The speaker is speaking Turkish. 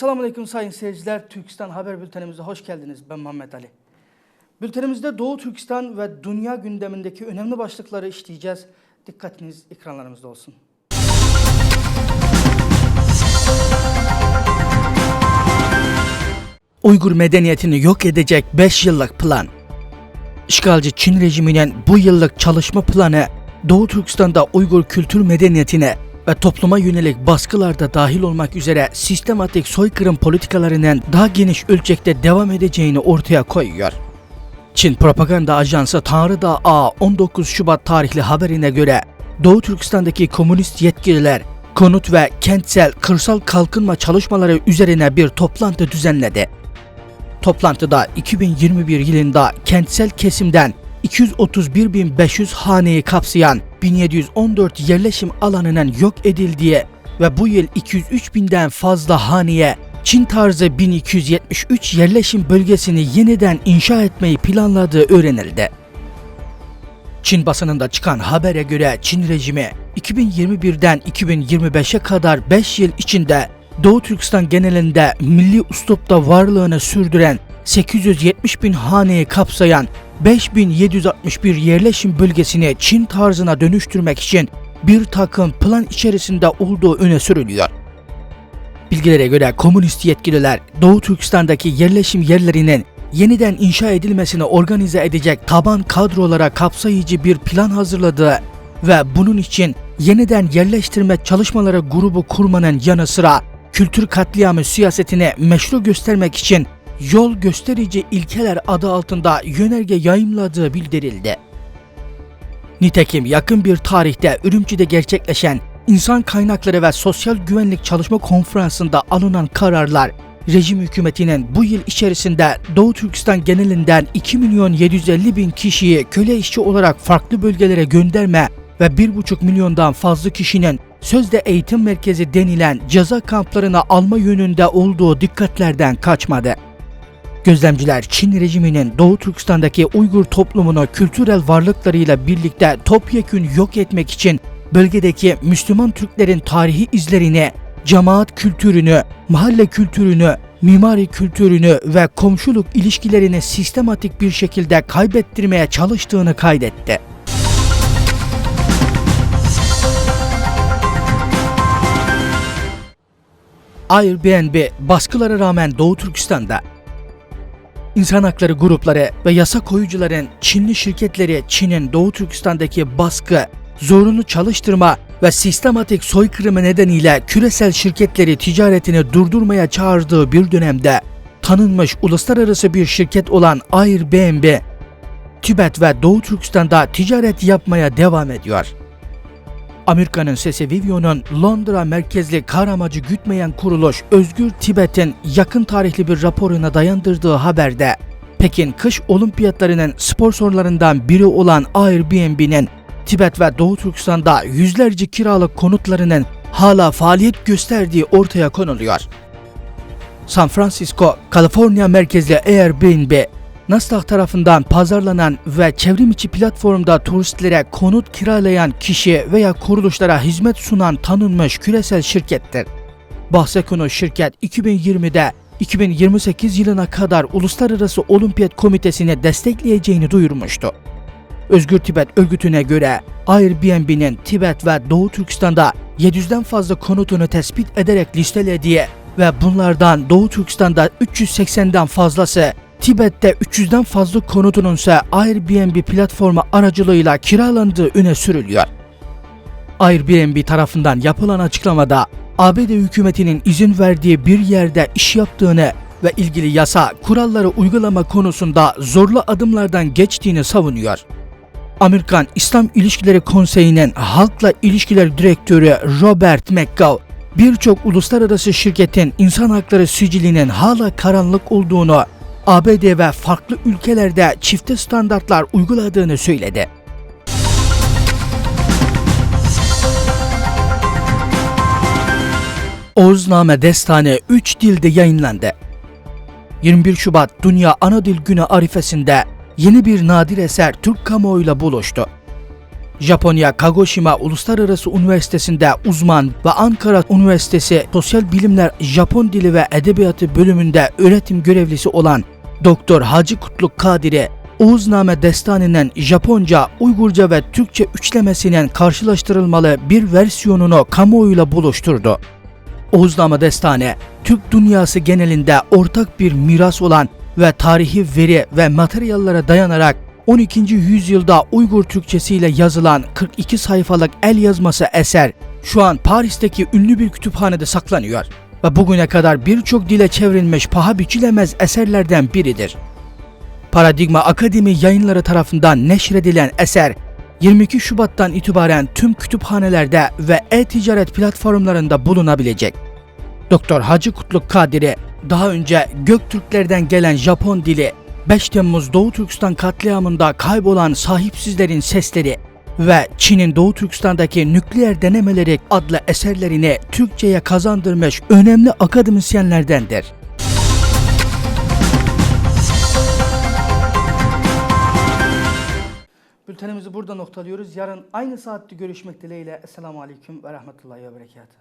Esselamu Aleyküm sayın seyirciler. Türkistan Haber Bültenimize hoş geldiniz. Ben Muhammed Ali. Bültenimizde Doğu Türkistan ve dünya gündemindeki önemli başlıkları işleyeceğiz. Dikkatiniz ekranlarımızda olsun. Uygur medeniyetini yok edecek 5 yıllık plan. İşgalci Çin rejiminin bu yıllık çalışma planı Doğu Türkistan'da Uygur kültür medeniyetine ve topluma yönelik baskılarda dahil olmak üzere sistematik soykırım politikalarının daha geniş ölçekte devam edeceğini ortaya koyuyor. Çin Propaganda Ajansı Tanrıdağ A 19 Şubat tarihli haberine göre Doğu Türkistan'daki komünist yetkililer konut ve kentsel kırsal kalkınma çalışmaları üzerine bir toplantı düzenledi. Toplantıda 2021 yılında kentsel kesimden 231.500 haneyi kapsayan 1714 yerleşim alanının yok edildiği ve bu yıl 203 binden fazla haneye Çin tarzı 1273 yerleşim bölgesini yeniden inşa etmeyi planladığı öğrenildi. Çin basınında çıkan habere göre Çin rejimi 2021'den 2025'e kadar 5 yıl içinde Doğu Türkistan genelinde milli üslupta varlığını sürdüren 870 bin haneyi kapsayan 5761 yerleşim bölgesini Çin tarzına dönüştürmek için bir takım plan içerisinde olduğu öne sürülüyor. Bilgilere göre komünist yetkililer Doğu Türkistan'daki yerleşim yerlerinin yeniden inşa edilmesini organize edecek taban kadrolara kapsayıcı bir plan hazırladığı ve bunun için yeniden yerleştirme çalışmaları grubu kurmanın yanı sıra kültür katliamı siyasetine meşru göstermek için yol gösterici ilkeler adı altında yönerge yayımladığı bildirildi. Nitekim yakın bir tarihte Ürümçi'de gerçekleşen İnsan Kaynakları ve Sosyal Güvenlik Çalışma Konferansı'nda alınan kararlar rejim hükümetinin bu yıl içerisinde Doğu Türkistan genelinden 2 milyon 750 bin kişiyi köle işçi olarak farklı bölgelere gönderme ve 1,5 milyondan fazla kişinin sözde eğitim merkezi denilen ceza kamplarına alma yönünde olduğu dikkatlerden kaçmadı. Gözlemciler Çin rejiminin Doğu Türkistan'daki Uygur toplumunu kültürel varlıklarıyla birlikte topyekün yok etmek için bölgedeki Müslüman Türklerin tarihi izlerini, cemaat kültürünü, mahalle kültürünü, mimari kültürünü ve komşuluk ilişkilerini sistematik bir şekilde kaybettirmeye çalıştığını kaydetti. Airbnb baskılara rağmen Doğu Türkistan'da İnsan hakları grupları ve yasa koyucuların Çinli şirketleri Çin'in Doğu Türkistan'daki baskı, zorunlu çalıştırma ve sistematik soykırımı nedeniyle küresel şirketleri ticaretini durdurmaya çağırdığı bir dönemde tanınmış uluslararası bir şirket olan Airbnb, Tibet ve Doğu Türkistan'da ticaret yapmaya devam ediyor. Amerika'nın sesi Vivio'nun Londra merkezli kar amacı gütmeyen kuruluş Özgür Tibet'in yakın tarihli bir raporuna dayandırdığı haberde Pekin kış olimpiyatlarının sponsorlarından biri olan Airbnb'nin Tibet ve Doğu Türkistan'da yüzlerce kiralık konutlarının hala faaliyet gösterdiği ortaya konuluyor. San Francisco, Kaliforniya merkezli Airbnb, Nasdaq tarafından pazarlanan ve çevrim içi platformda turistlere konut kiralayan kişi veya kuruluşlara hizmet sunan tanınmış küresel şirkettir. Bahse şirket 2020'de 2028 yılına kadar Uluslararası Olimpiyat Komitesi'ni destekleyeceğini duyurmuştu. Özgür Tibet örgütüne göre Airbnb'nin Tibet ve Doğu Türkistan'da 700'den fazla konutunu tespit ederek listelediği ve bunlardan Doğu Türkistan'da 380'den fazlası Tibet'te 300'den fazla konutunun ise Airbnb platformu aracılığıyla kiralandığı öne sürülüyor. Airbnb tarafından yapılan açıklamada ABD hükümetinin izin verdiği bir yerde iş yaptığını ve ilgili yasa kuralları uygulama konusunda zorlu adımlardan geçtiğini savunuyor. Amerikan İslam İlişkileri Konseyi'nin Halkla İlişkiler Direktörü Robert McGow, birçok uluslararası şirketin insan hakları sicilinin hala karanlık olduğunu ABD ve farklı ülkelerde çifte standartlar uyguladığını söyledi. Oğuzname Destanı 3 dilde yayınlandı. 21 Şubat Dünya Ana Dil Günü arifesinde yeni bir nadir eser Türk kamuoyuyla buluştu. Japonya Kagoshima Uluslararası Üniversitesi'nde uzman ve Ankara Üniversitesi Sosyal Bilimler Japon Dili ve Edebiyatı bölümünde öğretim görevlisi olan Doktor Hacı Kutluk Kadiri Oğuzname Destanı'nın Japonca, Uygurca ve Türkçe üçlemesinin karşılaştırılmalı bir versiyonunu kamuoyuyla buluşturdu. Oğuzname Destanı, Türk dünyası genelinde ortak bir miras olan ve tarihi veri ve materyallere dayanarak 12. yüzyılda Uygur Türkçesiyle yazılan 42 sayfalık el yazması eser şu an Paris'teki ünlü bir kütüphanede saklanıyor ve bugüne kadar birçok dile çevrilmiş paha biçilemez eserlerden biridir. Paradigma Akademi yayınları tarafından neşredilen eser 22 Şubat'tan itibaren tüm kütüphanelerde ve e-ticaret platformlarında bulunabilecek. Doktor Hacı Kutluk Kadiri daha önce Göktürklerden gelen Japon dili, 5 Temmuz Doğu Türkistan katliamında kaybolan sahipsizlerin sesleri ve Çin'in Doğu Türkistan'daki nükleer denemeleri adlı eserlerini Türkçe'ye kazandırmış önemli akademisyenlerdendir. Bültenimizi burada noktalıyoruz. Yarın aynı saatte görüşmek dileğiyle. Esselamu Aleyküm ve Rahmetullahi ve Berekatuhu.